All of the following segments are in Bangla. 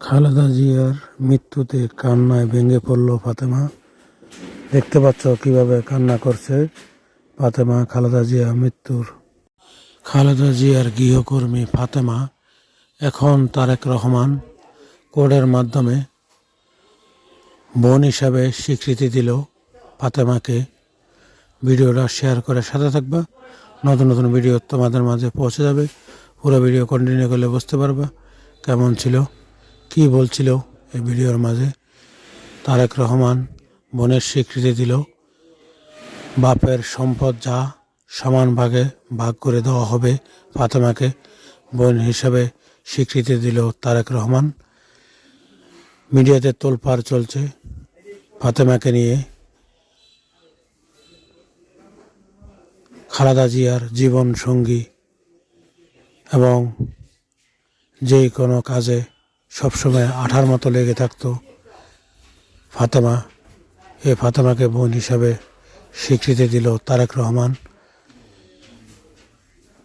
খালেদা জিয়ার মৃত্যুতে কান্নায় ভেঙে পড়ল ফাতেমা। দেখতে পাচ্ছ কীভাবে কান্না করছে ফাতেমা, খালেদা জিয়া মৃত্যুর। খালেদা জিয়ার গৃহকর্মী ফাতেমা, এখন তারেক রহমান কোডের মাধ্যমে বোন হিসাবে স্বীকৃতি দিল ফাতেমাকে। ভিডিওটা শেয়ার করে সাথে থাকবা। নতুন নতুন ভিডিও তোমাদের মাঝে পৌঁছে যাবে। পুরো ভিডিও কন্টিনিউ করলে বুঝতে পারবা কেমন ছিল। কি বলছিল এই ভিডিওর মাঝে? তারেক রহমান বোনের স্বীকৃতি দিল। বাপের সম্পদ যা সমান ভাগে ভাগ করে দেওয়া হবে ফাতেমাকে বোন হিসাবে স্বীকৃতি দিল তারেক রহমান। মিডিয়াতে তোলপাড় চলছে ফাতেমাকে নিয়ে। খালাদা জিয়ার জীবন সঙ্গী এবং যে কোনো কাজে সবসময় আঠার মতো লেগে থাকতো। ফাতেমা, এ ফাতেমাকে বোন হিসাবে স্বীকৃতি দিল তারেক রহমান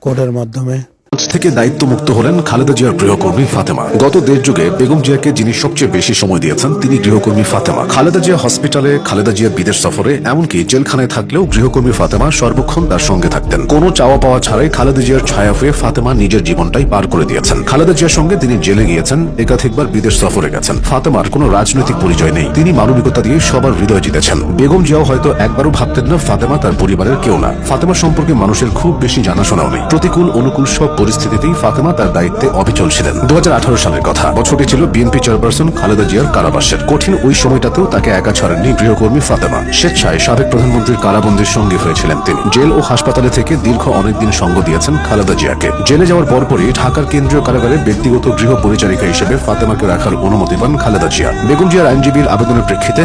কোর্টের মাধ্যমে। থেকে দায়িত্বমুক্ত হলেন খালেদা জিয়ার গৃহকর্মী ফাতেমা। গত দেড় যুগে বেগম জিয়াকে যিনি সবচেয়ে বেশি সময় দিয়েছেন, তিনি গৃহকর্মী ফাতেমা। খালেদা জিয়া হসপিটালে, খালেদা জিয়া বিদেশ সফরে, এমনকি জেলখানায় থাকলেও গৃহকর্মী ফাতেমা সর্বক্ষণ তার সঙ্গে থাকতেন। কোনো চাওয়া পাওয়া ছাড়াই খালেদা জিয়ার ছায়া হয়ে ফাতেমা নিজের জীবনটাই পার করে দিয়েছেন। খালেদা জিয়ার সঙ্গে তিনি জেলে গিয়েছেন, একাধিকবার বিদেশ সফরে গেছেন। ফাতেমার কোনো রাজনৈতিক পরিচয় নেই। তিনি মানবিকতা দিয়ে সবার হৃদয় জিতেছেন। বেগম জিয়াও হয়তো একবারও ভাবতেন না, ফাতেমা তার পরিবারের কেউ না। ফাতেমা সম্পর্কে মানুষের খুব বেশি জানাশোনাও নেই। প্রতিকূল, অনুকূল সব পরিস্থিতিতেই ফাতেমা তার দায়িত্বে অবিচল ছিলেন। দু সালের কথা। বছরটি ছিল বিএনপি চেয়ারপারসন খালেদা জিয়ার কারাবাসের। কঠিন ওই সময়টাতেও তাকে একা ছাড়েননি গৃহকর্মী ফাতেমা। স্বেচ্ছায় সাবেক প্রধানমন্ত্রীর কারাবন্দির সঙ্গী হয়েছিলেন তিনি। জেল ও হাসপাতালে থেকে দীর্ঘ অনেকদিন সঙ্গ দিয়েছেন খালেদা জিয়াকে। জেলে যাওয়ার পরপরই ঢাকার কেন্দ্রীয় কারাগারে ব্যক্তিগত গৃহ পরিচারিকা হিসেবে ফাতেমাকে রাখার অনুমতি পান খালেদা জিয়া। বেগম জিয়ার আইনজীবীর আবেদনের প্রেক্ষিতে